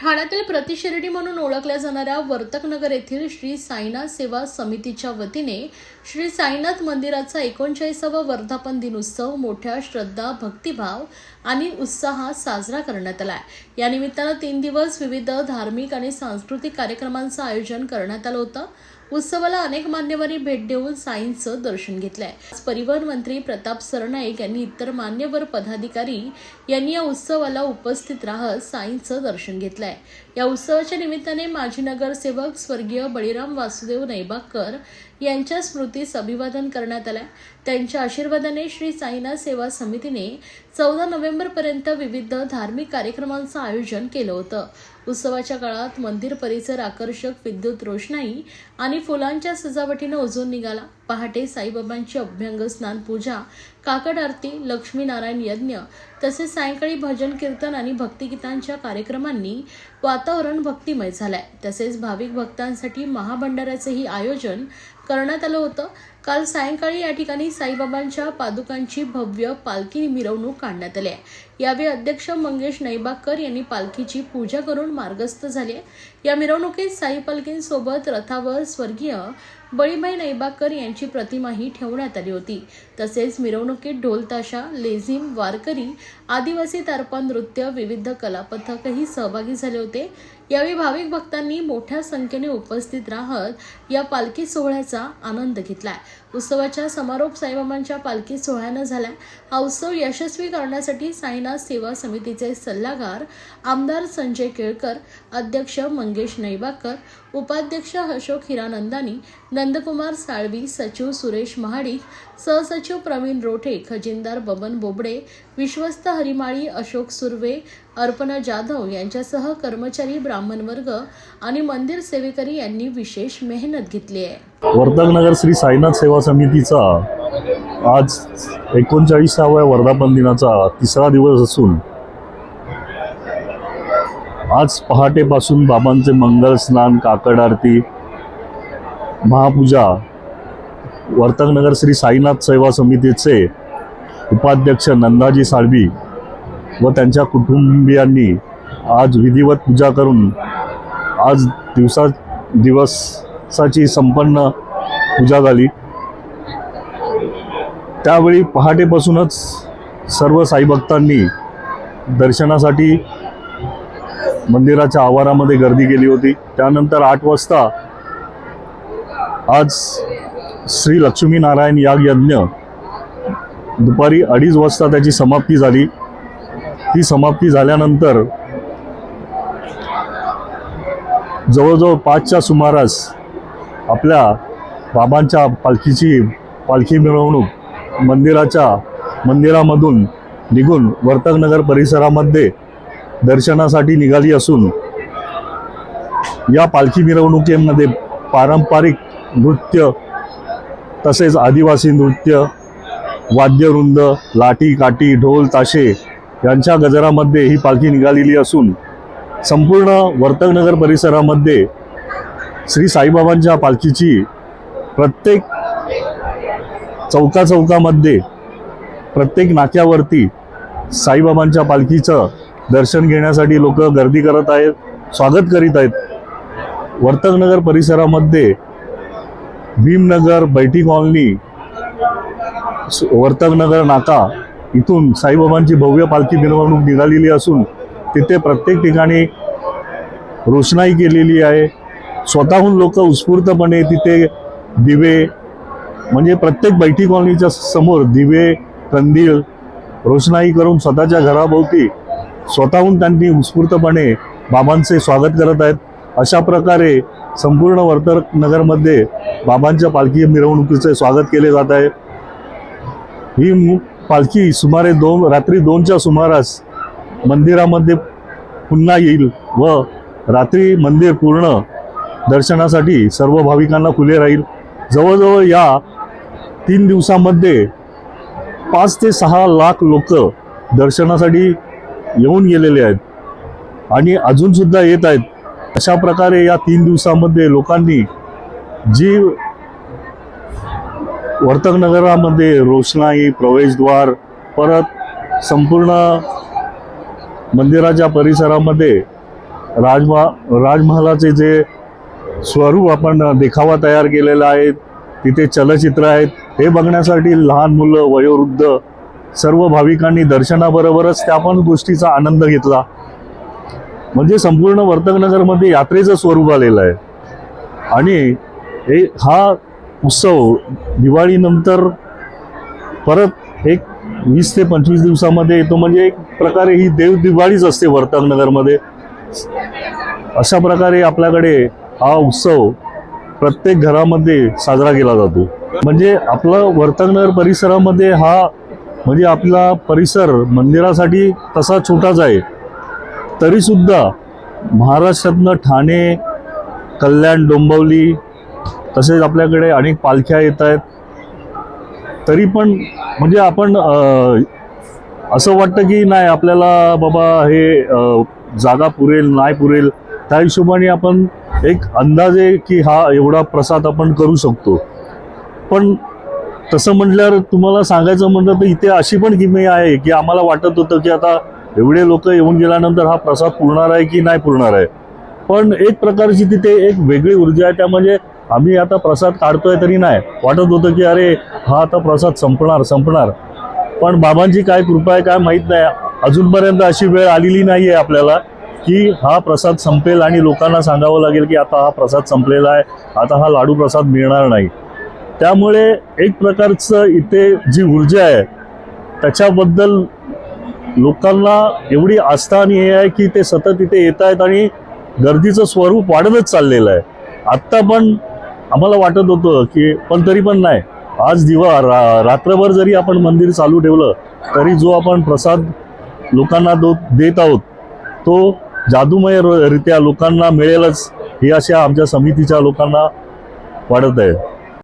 ठाण्यातील प्रतिशिर्डी म्हणून ओळखल्या जाणाऱ्या वर्तकनगर येथील श्री साईनाथ सेवा समितीच्या वतीने श्री साईनाथ मंदिराचा एकोणचाळीसावा वर्धापन दिन उत्सव मोठ्या श्रद्धा भक्तिभाव आणि उत्साहात साजरा करण्यात आला या निमित्तानं तीन दिवस विविध धार्मिक आणि सांस्कृतिक कार्यक्रमांचं आयोजन करण्यात आलं होतं. उत्सवाला अनेक मान्यवरी भेट देऊन साईंचं दर्शन घेतलंय. परिवहन मंत्री प्रताप सरनाईक यांनी इतर मान्यवर पदाधिकारी यांनी या उत्सवाला उपस्थित राहत साईंचं दर्शन घेतलंय. या उत्सवाच्या निमित्ताने माजी नगरसेवक स्वर्गीय बळीराम वासुदेव नैबाकर यांच्या स्मृतीस अभिवादन करण्यात आलंय. त्यांच्या आशीर्वादाने श्री साईनाथ सेवा समितीने चौदा नोव्हेंबरपर्यंत विविध धार्मिक कार्यक्रमांचं आयोजन केलं होतं. उत्सवाच्या काळात मंदिर परिसर आकर्षक विद्युत रोषणाई आणि फुलांच्या सजावटीनं उजून निघाला. पहाटे साईबाबांची अभ्यंग स्नान पूजा काकड आरती लक्ष्मीनारायण यज्ञ तसेच सायंकाळी भजन कीर्तन आणि भक्तिगीतांच्या कार्यक्रमांनी वातावरण भक्तिमय झालंय. तसेच भाविक भक्तांसाठी महाभंडाऱ्याचंही आयोजन करण्यात आलं होतं. काल सायंकाळी या ठिकाणी साईबाबांच्या पादुकांची भव्य पालखी मिरवणूक काढण्यात आली आहे. यावेळी अध्यक्ष मंगेश नैबाकर यांनी पालखीची पूजा करून मार्गस्थ झाले. या मिरवणुकीत साई पालखींसोबत रथावर स्वर्गीय बळीबाई नैबाकर यांची प्रतिमाही ठेवण्यात आली होती. तसेच मिरवणुकीत ढोलताशा लेझिम वारकरी आदिवासी तारपा नृत्य विविध कलापथकही सहभागी झाले होते. यावेळी भाविक भक्तांनी मोठ्या संख्येने उपस्थित राहत या पालखी सोहळ्याचा आनंद घेतलाय. उत्सवाच्या समारोप साईबाबांच्या पालखी सोहळ्यानं झालाय. हा उत्सव यशस्वी करण्यासाठी साईनाथ सेवा समितीचे सल्लागार आमदार संजय केळकर अध्यक्ष मंगेश नैबाकर उपाध्यक्ष अशोक हिरानंदानी नंदकुमार साळवी सचिव सुरेश महाडिक सहसचिव प्रवीण रोठे खजिनदार बबन बोबडे विश्वस्त हरिमाळी अशोक सुर्वे अर्पणा जाधव यांच्यासह कर्मचारी ब्राह्मण वर्ग आणि मंदिर सेवेकरी यांनी विशेष मेहनत घेतली आहे. वर्तकनगर श्री साईनाथ सेवा समितीचा आज एकोणचाळीसाव्या वर्धापन दिनाचा तिसरा दिवस असून आज पहाटेपासून बाबांचे मंगल स्नान काकड आरती महापूजा वर्तकनगर श्री साईनाथ सेवा समितीचे उपाध्यक्ष नंदाजी साळवी व त्यांच्या कुटुंबियांनी आज विधिवत पूजा करून आज दिवसा दिवसाची संपन्न पूजा झाली. त्यावेळी पहाटेपासूनच सर्व साईभक्तांनी दर्शनासाठी मंदिराच्या आवारामध्ये गर्दी केली होती. त्यानंतर आठ वाजता आज श्री लक्ष्मीनारायण याग यज्ञ दुपारी अडीच वाजता त्याची समाप्ती झाली. ती समाप्ती झाल्यानंतर जवळजवळ पाचच्या सुमारास आपल्या बाबांच्या पालखीची पालखी मिरवणूक मंदिराच्या मंदिरामधून निघून वर्तकनगर परिसरामध्ये दर्शनासाठी निघाली असून या पालखी मिरवणुकीमध्ये पारंपरिक नृत्य तसेच आदिवासी नृत्य वाद्यवृंद लाठी काठी ढोल ताशे यांच्या गजरामध्ये ही पालखी निघालेली असून संपूर्ण वर्तकनगर परिसरामध्ये श्री साईबाबांच्या पालखीची प्रत्येक चौका चौकामध्ये प्रत्येक नाक्यावरती साईबाबांच्या पालखीचं दर्शन घेण्यासाठी लोक गर्दी करत आहेत स्वागत करीत आहेत. वर्तकनगर परिसरामध्ये भीमनगर बैठी कॉलनी वर्तकनगर नाका इथून साईबाबांची भव्य पालखी मिरवणूक निघालेली असून तिथे प्रत्येक ठिकाणी रोषणाई केलेली आहे. स्वतःहून लोक उत्स्फूर्तपणे तिथे दिवे म्हणजे प्रत्येक बैठी कॉलनीच्या समोर दिवे कंदील रोषणाई करून स्वतःच्या घराभोवती स्वतःहून त्यांनी उत्स्फूर्तपणे बाबांचे स्वागत करत आहेत. अशा प्रकारे संपूर्ण वर्तक नगरमध्ये बाबांच्या पालखी मिरवणुकीचे स्वागत केले जात आहे. ही पालखी सुमारे दोन रात्री दोनच्या सुमारास मंदिरामध्ये पुन्हा येईल व रात्री मंदिर पूर्ण दर्शनासाठी सर्व भाविकांना खुले राहील. जवळजवळ या तीन दिवसामध्ये पाच ते सहा लाख लोक दर्शनासाठी येऊन गेलेले आहेत आणि अजूनसुद्धा येत आहेत. अशा प्रकारे या तीन दिवसामध्ये लोकांनी जी वर्तक नगरामध्ये रोषणाई प्रवेशद्वार परत संपूर्ण मंदिराच्या परिसरामध्ये राजमा राजमहालाचे जे स्वरूप आपण देखावा तयार केलेला आहे तिथे चलचित्र आहेत. हे बघण्यासाठी लहान मुलं वयोवृद्ध सर्व भाविकांनी दर्शनाबरोबरच त्या पण गोष्टीचा आनंद घेतला. म्हणजे संपूर्ण वर्तकनगरमध्ये यात्रेचं स्वरूप आलेलं आहे. आणि हे हा उत्सव दिवाळीनंतर परत एक वीस ते पंचवीस दिवसामध्ये येतो. म्हणजे एक प्रकारे ही देव दिवाळीच असते वर्तकनगरमध्ये अशा प्रकारे आपल्याकडे हा उत्सव प्रत्येक घरामध्ये साजरा केला जातो. म्हणजे आपलं वर्तकनगर परिसरामध्ये हा म्हणजे आपला परिसर मंदिरासाठी तसा छोटाच आहे. तरीसुद्धा महाराष्ट्रातनं ठाणे कल्याण डोंबवली तसेच आपल्याकडे अनेक पालख्या येत आहेत. तरी पण म्हणजे आपण असं वाटतं की नाही आपल्याला बाबा हे जागा पुरेल नाही पुरेल त्या हिशोबाने आपण एक अंदाजे की हा एवढा प्रसाद आपण करू शकतो. पण तसं म्हटल्यावर तुम्हाला सांगायचं म्हटलं तर इथे अशी पण किमया आहे की आम्हाला वाटत होतं की आता एवढे लोक येऊन गेल्यानंतर हा प्रसाद पुरणार आहे की नाही पुरणार आहे. पण एक प्रकारची तिथे एक वेगळी ऊर्जा आहे. त्या म्हणजे आम्ही आता प्रसाद काढतोय तरी नाही. वाटत होतं की अरे हा आता प्रसाद संपणार संपणार. पण बाबांची काय कृपा आहे काय माहीत नाही. अजूनपर्यंत अशी वेळ आलेली नाही आहे आपल्याला की हा प्रसाद संपेल आणि लोकांना सांगावं लागेल की आता हा प्रसाद संपलेला आहे आता हा लाडू प्रसाद मिळणार नाही. त्यामुळे एक प्रकारचं इथे जी ऊर्जा आहे त्याच्याबद्दल लोकांना एवढी आस्था आणि हे आहे की ते सतत इथे येत आहेत आणि गर्दीचं स्वरूप वाढतच चाललेलं आहे. आत्ता पण आम्हाला वाटत होतं की पण तरी पण नाही. आज दिवा रा रात्रभर जरी आपण मंदिर चालू ठेवलं तरी जो आपण प्रसाद लोकांना दो देत आहोत तो जादूमय र- रित्या लोकांना मिळेलच हे अशा आमच्या समितीच्या लोकांना वाटत आहे.